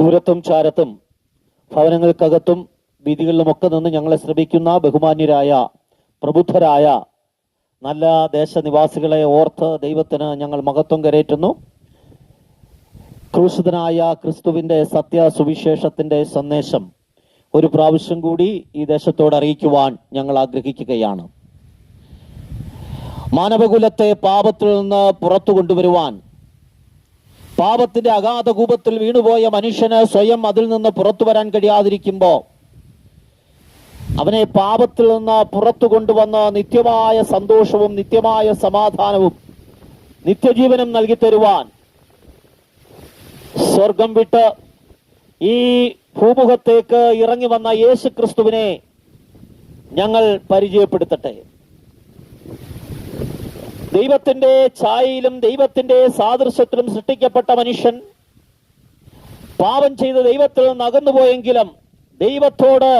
ദൂരത്തും ചാരത്തും ഭവനങ്ങൾക്കകത്തും വീതികളിലുമൊക്കെ നിന്ന് ഞങ്ങളെ ശ്രമിക്കുന്ന ബഹുമാന്യരായ പ്രബുദ്ധരായ നല്ല ദേശനിവാസികളെ ഓർത്ത് ദൈവത്തിന് ഞങ്ങൾ മഹത്വം കരേറ്റുന്നു. ക്രൂശിതനായ ക്രിസ്തുവിന്റെ സത്യ സുവിശേഷത്തിന്റെ സന്ദേശം ഒരു പ്രാവശ്യം കൂടി ഈ ദേശത്തോട് അറിയിക്കുവാൻ ഞങ്ങൾ ആഗ്രഹിക്കുകയാണ്. മാനവകുലത്തെ പാപത്തിൽ നിന്ന് പുറത്തു കൊണ്ടുവരുവാൻ പാപത്തിന്റെ അഗാധ കൂപത്തിൽ വീണുപോയ മനുഷ്യന് സ്വയം അതിൽ നിന്ന് പുറത്തു വരാൻ കഴിയാതിരിക്കുമ്പോൾ അവനെ പാപത്തിൽ നിന്ന് പുറത്തു കൊണ്ടുവന്ന് നിത്യമായ സന്തോഷവും നിത്യമായ സമാധാനവും നിത്യജീവനും നൽകി തരുവാൻ സ്വർഗം വിട്ട് ഈ ഭൂമുഖത്തേക്ക് ഇറങ്ങി വന്ന യേശു ക്രിസ്തുവിനെ ഞങ്ങൾ പരിചയപ്പെടുത്തട്ടെ. ദൈവത്തിന്റെ ഛായയിലും ദൈവത്തിന്റെ സാദൃശ്യത്തിലും സൃഷ്ടിക്കപ്പെട്ട മനുഷ്യൻ പാപം ചെയ്ത് ദൈവത്തിൽ നിന്ന് അകന്നുപോയെങ്കിലും ദൈവത്തോട്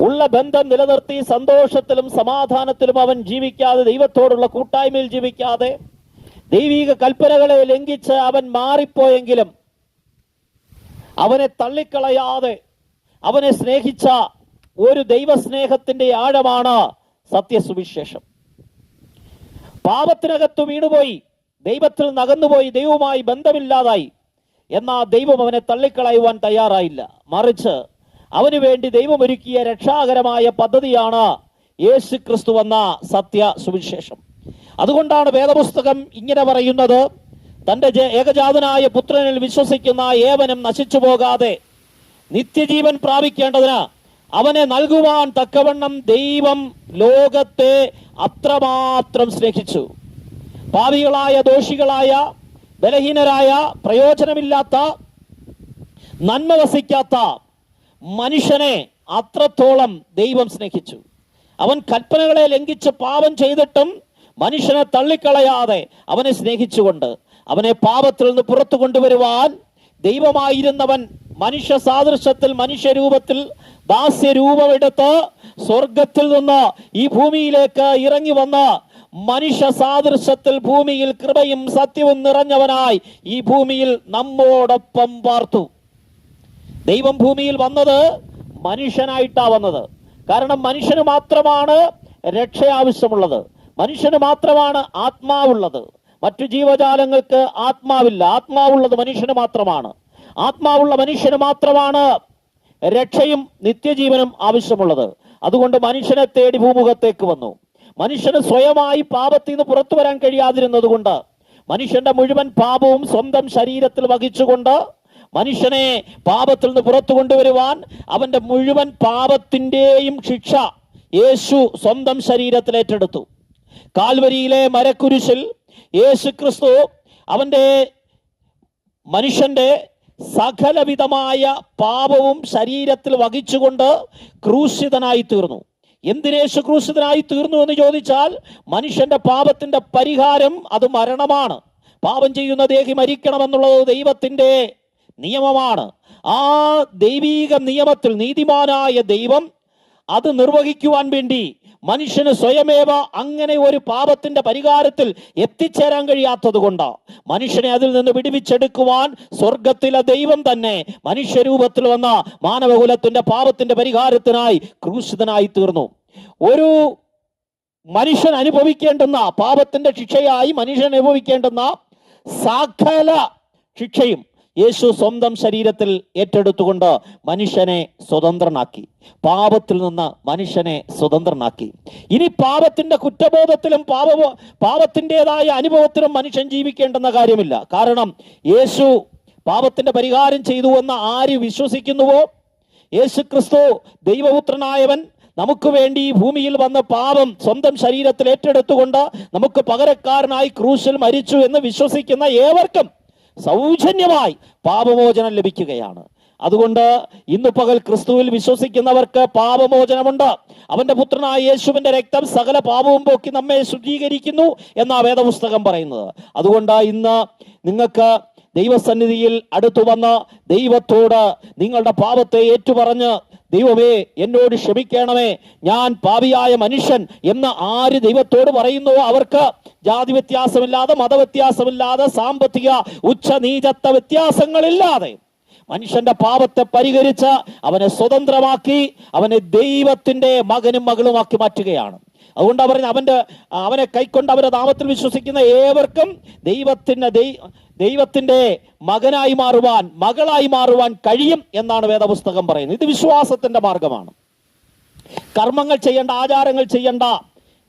ഉള്ള ബന്ധം നിലനിർത്തി സന്തോഷത്തിലും സമാധാനത്തിലും അവൻ ജീവിക്കാതെ ദൈവത്തോടുള്ള കൂട്ടായ്മയിൽ ജീവിക്കാതെ ദൈവിക കൽപ്പനകളെ ലംഘിച്ച് അവൻ മാറിപ്പോയെങ്കിലും അവനെ തള്ളിക്കളയാതെ അവനെ സ്നേഹിച്ച ഒരു ദൈവസ്നേഹത്തിന്റെ ആഴമാണ് സത്യസുവിശേഷം. പാപത്തിനകത്ത് വീണുപോയി ദൈവത്തിൽ നകന്നുപോയി ദൈവവുമായി ബന്ധമില്ലാതായി. എന്നാ ദൈവം അവനെ തള്ളിക്കളയുവാൻ തയ്യാറായില്ല. മറിച്ച് അവന് വേണ്ടി ദൈവം ഒരുക്കിയ രക്ഷാകരമായ പദ്ധതിയാണ് യേശു ക്രിസ്തു എന്ന സത്യ സുവിശേഷം അതുകൊണ്ടാണ് വേദപുസ്തകം ഇങ്ങനെ പറയുന്നത് തന്റെ ഏകജാതനായ പുത്രനിൽ വിശ്വസിക്കുന്ന ഏവനും നശിച്ചു പോകാതെ നിത്യജീവൻ പ്രാപിക്കേണ്ടതിന് അവനെ നൽകുവാൻ തക്കവണ്ണം ദൈവം ലോകത്തെ അത്രമാത്രം സ്നേഹിച്ചു. പാപികളായ ദോഷികളായ ബലഹീനരായ പ്രയോജനമില്ലാത്ത നന്മ വസിക്കാത്ത മനുഷ്യനെ അത്രത്തോളം ദൈവം സ്നേഹിച്ചു. അവൻ കൽപ്പനകളെ ലംഘിച്ച് പാപം ചെയ്തിട്ടും മനുഷ്യനെ തള്ളിക്കളയാതെ അവനെ സ്നേഹിച്ചുകൊണ്ട് അവനെ പാപത്തിൽ നിന്ന് പുറത്തു കൊണ്ടുവരുവാൻ ദൈവമായിരുന്നവൻ മനുഷ്യ സാദൃശ്യത്തിൽ മനുഷ്യരൂപത്തിൽ ദാസ്യരൂപമെടുത്ത് സ്വർഗത്തിൽ നിന്ന് ഈ ഭൂമിയിലേക്ക് ഇറങ്ങി വന്ന മനുഷ്യ സാദൃശ്യത്തിൽ ഭൂമിയിൽ കൃപയും സത്യവും നിറഞ്ഞവനായി ഈ ഭൂമിയിൽ നമ്മോടൊപ്പം പാർത്തു. ദൈവം ഭൂമിയിൽ വന്നത് മനുഷ്യനായിട്ടാ വന്നത്. കാരണം മനുഷ്യന് മാത്രമാണ് രക്ഷ ആവശ്യമുള്ളത് മനുഷ്യന് മാത്രമാണ് ആത്മാവുള്ളത്. മറ്റു ജീവജാലങ്ങൾക്ക് ആത്മാവില്ല. ആത്മാവുള്ളത് മനുഷ്യന് മാത്രമാണ്. ആത്മാവുള്ള മനുഷ്യന് മാത്രമാണ് രക്ഷയും നിത്യജീവനും ആവശ്യമുള്ളത്. അതുകൊണ്ട് മനുഷ്യനെ തേടി ഭൂമുഖത്തേക്ക് വന്നു. മനുഷ്യന് സ്വയമായി പാപത്തിൽ നിന്ന് പുറത്തു വരാൻ കഴിയാതിരുന്നത് കൊണ്ട് മനുഷ്യന്റെ മുഴുവൻ പാപവും സ്വന്തം ശരീരത്തിൽ വഹിച്ചുകൊണ്ട് മനുഷ്യനെ പാപത്തിൽ നിന്ന് പുറത്തു കൊണ്ടുവരുവാൻ അവന്റെ മുഴുവൻ പാപത്തിന്റെയും ശിക്ഷ യേശു സ്വന്തം ശരീരത്തിൽ ഏറ്റെടുത്തു. കാൽവരിയിലെ മരക്കുരിശിൽ യേശു ക്രിസ്തു അവന്റെ മനുഷ്യന്റെ സകലവിധമായ പാപവും ശരീരത്തിൽ വഹിച്ചുകൊണ്ട് ക്രൂശിതനായി തീർന്നു എന്തിനേശു ക്രൂശിതനായി തീർന്നു എന്ന് ചോദിച്ചാൽ മനുഷ്യന്റെ പാപത്തിന്റെ പരിഹാരം അത് മരണമാണ്. പാപം ചെയ്യുന്ന ദേഹി മരിക്കണമെന്നുള്ളത് ദൈവത്തിന്റെ നിയമമാണ്. ആ ദൈവീക നിയമത്തിൽ നീതിമാനായ ദൈവം അത് നിർവഹിക്കുവാൻ വേണ്ടി മനുഷ്യന് സ്വയമേവ അങ്ങനെ ഒരു പാപത്തിന്റെ പരിഹാരത്തിൽ എത്തിച്ചേരാൻ കഴിയാത്തത് കൊണ്ട്. മനുഷ്യനെ അതിൽ നിന്ന് വിടുവിച്ചെടുക്കുവാൻ സ്വർഗത്തിലെ ദൈവം തന്നെ മനുഷ്യരൂപത്തിൽ വന്ന മാനവകുലത്തിന്റെ പാപത്തിന്റെ പരിഹാരത്തിനായി ക്രൂശിതനായി തീർന്നു. ഒരു മനുഷ്യൻ അനുഭവിക്കേണ്ടുന്ന പാപത്തിന്റെ ശിക്ഷയായി മനുഷ്യൻ അനുഭവിക്കേണ്ടുന്ന സകല ശിക്ഷയും യേശു സ്വന്തം ശരീരത്തിൽ ഏറ്റെടുത്തുകൊണ്ട് മനുഷ്യനെ സ്വതന്ത്രനാക്കി. പാപത്തിൽ നിന്ന് മനുഷ്യനെ സ്വതന്ത്രനാക്കി. ഇനി പാപത്തിന്റെ കുറ്റബോധത്തിലും പാപ പാപത്തിന്റെതായ അനുഭവത്തിലും മനുഷ്യൻ ജീവിക്കേണ്ടെന്ന കാര്യമില്ല. കാരണം യേശു പാപത്തിന്റെ പരിഹാരം ചെയ്തു എന്ന് ആര് വിശ്വസിക്കുന്നുവോ? യേശു ക്രിസ്തു ദൈവപുത്രനായവൻ നമുക്ക് വേണ്ടി ഈ ഭൂമിയിൽ വന്ന പാപം സ്വന്തം ശരീരത്തിൽ ഏറ്റെടുത്തുകൊണ്ട് നമുക്ക് പകരക്കാരനായി ക്രൂശിൽ മരിച്ചു എന്ന് വിശ്വസിക്കുന്ന ഏവർക്കും സൗജന്യമായി പാപമോചനം ലഭിക്കുകയാണ്. അതുകൊണ്ട് ഇന്ന് പകൽ ക്രിസ്തുവിൽ വിശ്വസിക്കുന്നവർക്ക് പാപമോചനമുണ്ട്. അവന്റെ പുത്രനായ യേശുവിന്റെ രക്തം സകല പാപവും പോക്കി നമ്മെ ശുദ്ധീകരിക്കുന്നു എന്നാ വേദപുസ്തകം പറയുന്നത്. അതുകൊണ്ട് ഇന്ന് നിങ്ങൾക്ക് ദൈവസന്നിധിയിൽ അടുത്തു വന്ന് ദൈവത്തോട് നിങ്ങളുടെ പാപത്തെ ഏറ്റുപറഞ്ഞ് ദൈവമേ എന്നോട് ക്ഷമിക്കണമേ ഞാൻ പാപിയായ മനുഷ്യൻ എന്ന് ആര് ദൈവത്തോട് പറയുന്നുവോ അവർക്ക്? ജാതി വ്യത്യാസമില്ലാതെ മതവ്യത്യാസമില്ലാതെ സാമ്പത്തിക ഉച്ചനീചത്വ വ്യത്യാസങ്ങളില്ലാതെ. മനുഷ്യന്റെ പാപത്തെ പരിഹരിച്ച് അവനെ സ്വതന്ത്രമാക്കി അവനെ ദൈവത്തിന്റെ മകനും മകളുമാക്കി മാറ്റുകയാണ്. അതുകൊണ്ട് പറയുന്നത് അവന്റെ അവനെ കൈക്കൊണ്ട് അവരെ നാമത്തിൽ വിശ്വസിക്കുന്ന ഏവർക്കും ദൈവത്തിന്റെ ദൈ- ദൈവത്തിന്റെ മകനായി മാറുവാൻ മകളായി മാറുവാൻ കഴിയും എന്നാണ് വേദപുസ്തകം പറയുന്നത്. ഇത് വിശ്വാസത്തിന്റെ മാർഗമാണ്. കർമ്മങ്ങൾ ചെയ്യേണ്ട ആചാരങ്ങൾ ചെയ്യേണ്ട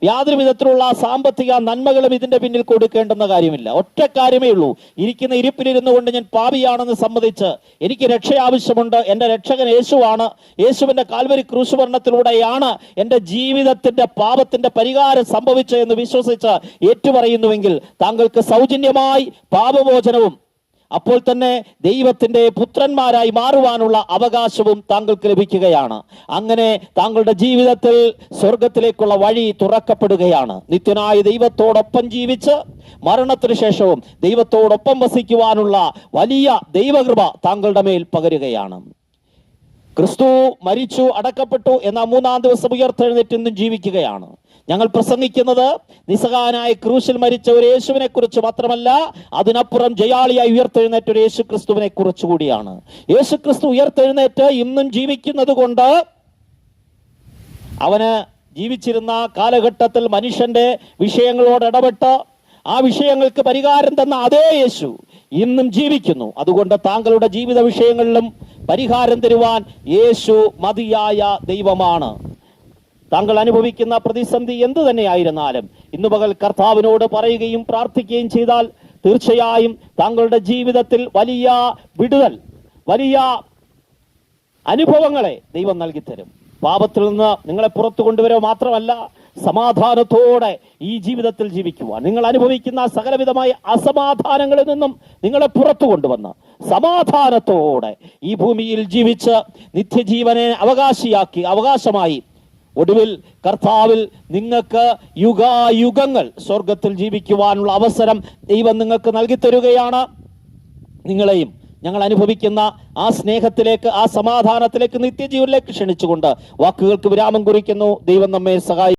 യാതൊരു വിധത്തിലുള്ള സാമ്പത്തിക നന്മകളും ഇതിന്റെ പിന്നിൽ കൊടുക്കേണ്ടുന്ന കാര്യമില്ല. ഒറ്റ കാര്യമേ ഉള്ളൂ. ഇരിക്കുന്ന ഇരിപ്പിലിരുന്നു കൊണ്ട് ഞാൻ പാപിയാണെന്ന് സമ്മതിച്ച് എനിക്ക് രക്ഷ ആവശ്യമുണ്ട്. എന്റെ രക്ഷകൻ യേശുവാണ്. യേശുവിന്റെ കാൽവരി ക്രൂശുവർണത്തിലൂടെയാണ് എന്റെ ജീവിതത്തിന്റെ പാപത്തിന്റെ പരിഹാരം സംഭവിച്ചത് എന്ന് വിശ്വസിച്ച് ഏറ്റുപറയുന്നുവെങ്കിൽ താങ്കൾക്ക് സൗജന്യമായി പാപമോചനവും അപ്പോൾ തന്നെ ദൈവത്തിന്റെ പുത്രന്മാരായി മാറുവാനുള്ള അവകാശവും താങ്കൾക്ക് ലഭിക്കുകയാണ്. അങ്ങനെ താങ്കളുടെ ജീവിതത്തിൽ സ്വർഗത്തിലേക്കുള്ള വഴി തുറക്കപ്പെടുകയാണ്. നിത്യനായ ദൈവത്തോടൊപ്പം ജീവിച്ച് മരണത്തിന് ശേഷവും ദൈവത്തോടൊപ്പം വസിക്കുവാനുള്ള വലിയ ദൈവകൃപ താങ്കളുടെ മേൽ പകരുകയാണ്. ക്രിസ്തു മരിച്ചു അടക്കപ്പെട്ടു എന്ന മൂന്നാം ദിവസം ഉയർത്തെഴുന്നേറ്റ് ഇന്നും ജീവിക്കുകയാണ്. ഞങ്ങൾ പ്രസംഗിക്കുന്നത് നിസ്സഹാനായ ക്രൂശിൽ മരിച്ച ഒരു യേശുവിനെ കുറിച്ച് മാത്രമല്ല അതിനപ്പുറം ജയാളിയായി ഉയർത്തെഴുന്നേറ്റ ഒരു യേശു ക്രിസ്തുവിനെ കുറിച്ച് കൂടിയാണ്. യേശു ക്രിസ്തു ഉയർത്തെഴുന്നേറ്റ് ഇന്നും ജീവിക്കുന്നത് കൊണ്ട് അവന് ജീവിച്ചിരുന്ന കാലഘട്ടത്തിൽ മനുഷ്യന്റെ വിഷയങ്ങളോട് ഇടപെട്ട് ആ വിഷയങ്ങൾക്ക് പരിഹാരം തന്ന അതേ യേശു ഇന്നും ജീവിക്കുന്നു. അതുകൊണ്ട് താങ്കളുടെ ജീവിത വിഷയങ്ങളിലും പരിഹാരം തരുവാൻ യേശു മതിയായ ദൈവമാണ്. താങ്കൾ അനുഭവിക്കുന്ന പ്രതിസന്ധി എന്തു തന്നെയായിരുന്നാലും ഇന്നു പകൽ കർത്താവിനോട് പറയുകയും പ്രാർത്ഥിക്കുകയും ചെയ്താൽ തീർച്ചയായും താങ്കളുടെ ജീവിതത്തിൽ വലിയ വിടുതൽ വലിയ അനുഭവങ്ങളെ ദൈവം നൽകിത്തരും. പാപത്തിൽ നിന്ന് നിങ്ങളെ പുറത്തു കൊണ്ടുവരുക മാത്രമല്ല സമാധാനത്തോടെ ഈ ജീവിതത്തിൽ ജീവിക്കുവാൻ. നിങ്ങൾ അനുഭവിക്കുന്ന സകലവിധമായ അസമാധാനങ്ങളിൽ നിന്നും നിങ്ങളെ പുറത്തു കൊണ്ടുവന്ന് സമാധാനത്തോടെ ഈ ഭൂമിയിൽ ജീവിച്ച് നിത്യജീവനെ അവകാശിയാക്കി അവകാശമായി ഒടുവിൽ കർത്താവിൽ നിങ്ങൾക്ക് യുഗായുഗങ്ങൾ സ്വർഗത്തിൽ ജീവിക്കുവാനുള്ള അവസരം ദൈവം നിങ്ങൾക്ക് നൽകി തരുകയാണ്. നിങ്ങളെയും ഞങ്ങൾ അനുഭവിക്കുന്ന ആ സ്നേഹത്തിലേക്ക് ആ സമാധാനത്തിലേക്ക് നിത്യജീവനിലേക്ക് ക്ഷണിച്ചുകൊണ്ട് വാക്കുകൾക്ക് വിരാമം കുറിക്കുന്നു. ദൈവം നമ്മെ സഹായി